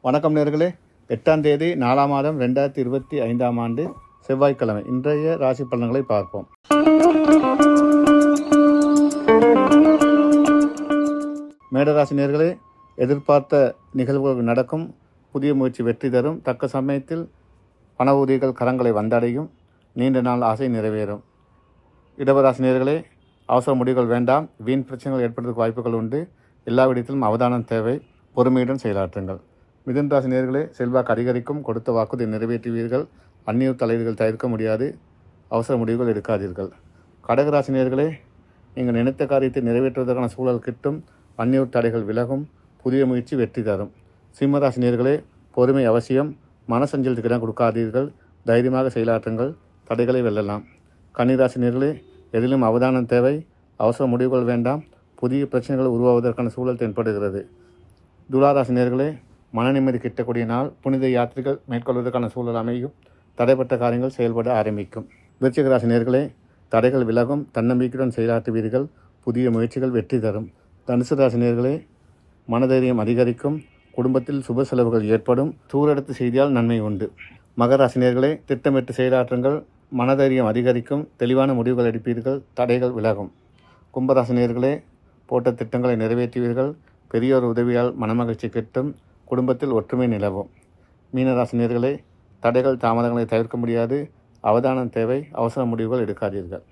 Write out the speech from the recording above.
வணக்கம் நேர்களே. எட்டாம் தேதி நாலாம் மாதம் ரெண்டாயிரத்தி இருபத்தி ஐந்தாம் ஆண்டு செவ்வாய்க்கிழமை. இன்றைய ராசி பலன்களை பார்ப்போம். மேடராசி நேர்களே எதிர்பார்த்த நிகழ்வுகள் நடக்கும். புதிய முயற்சி வெற்றி தரும். தக்க சமயத்தில் பண உதவிகள் கரங்களை வந்தடையும். நீண்ட நாள் ஆசை நிறைவேறும். இடவராசி நேர்களே அவசர முடிவுகள் வேண்டாம். வீண் பிரச்சனைகள் ஏற்படுறதுக்கு வாய்ப்புகள் உண்டு. எல்லா விடத்திலும் அவதானம் தேவை. பொறுமையுடன் செயலாற்றுங்கள். மிதுன் ராசி நேர்களே செல்வாக்கு அதிகரிக்கும் கொடுத்த வாக்குறுதி நிறைவேற்றுவீர்கள். அந்நியூர் தலைவர்கள் தவிர்க்க முடியாது அவசர முடிவுகள் எடுக்காதீர்கள். கடகராசி நேர்களே நீங்கள் நினைத்த காரியத்தை நிறைவேற்றுவதற்கான சூழல் கிட்டும் அந்நியூர் தடைகள் விலகும் புதிய முயற்சி வெற்றி தரும். சிம்மராசி நேர்களே பொறுமை அவசியம் மனசஞ்சலத்துக்கு இடம் கொடுக்காதீர்கள் தைரியமாக செயலாற்றுங்கள் தடைகளை வெல்லலாம். கன்னிராசி நேர்களே எதிலும் அவதானம் தேவை அவசர முடிவுகள் வேண்டாம் புதிய பிரச்சனைகள் உருவாவதற்கான சூழல் தென்படுகிறது. துளாராசி நேர்களே மன நிம்மதி கிட்டக்கூடிய நாள் புனித யாத்திரைகள் மேற்கொள்வதற்கான சூழல் அமையும். தடைப்பட்ட காரியங்கள் செயல்பட ஆரம்பிக்கும். விருச்சிகராசி நேர்களே தடைகள் விலகும் தன்னம்பிக்கையுடன் செயலாற்றுவீர்கள். புதிய முயற்சிகள் வெற்றி தரும். தனுசு ராசி நேர்களே மனதைரியம் அதிகரிக்கும். குடும்பத்தில் சுப செலவுகள் ஏற்படும். தூரெடுத்து செய்தியால் நன்மை உண்டு. மகராசினியர்களே திட்டமிட்டு செயலாற்றுங்கள். மனதைரியம் அதிகரிக்கும். தெளிவான முடிவுகள் எடுப்பீர்கள். தடைகள் விலகும். கும்பராசினியர்களே போட்ட திட்டங்களை நிறைவேற்றுவீர்கள். பெரியோர் உதவியால் மனமகிழ்ச்சி கிட்டும். குடும்பத்தில் ஒற்றுமை நிலவும். மீனராசினியர்களே தடைகள் தாமதங்களை தவிர்க்க முடியாது. அவதானம் தேவை. அவசர முடிவுகள் எடுக்காதீர்கள்.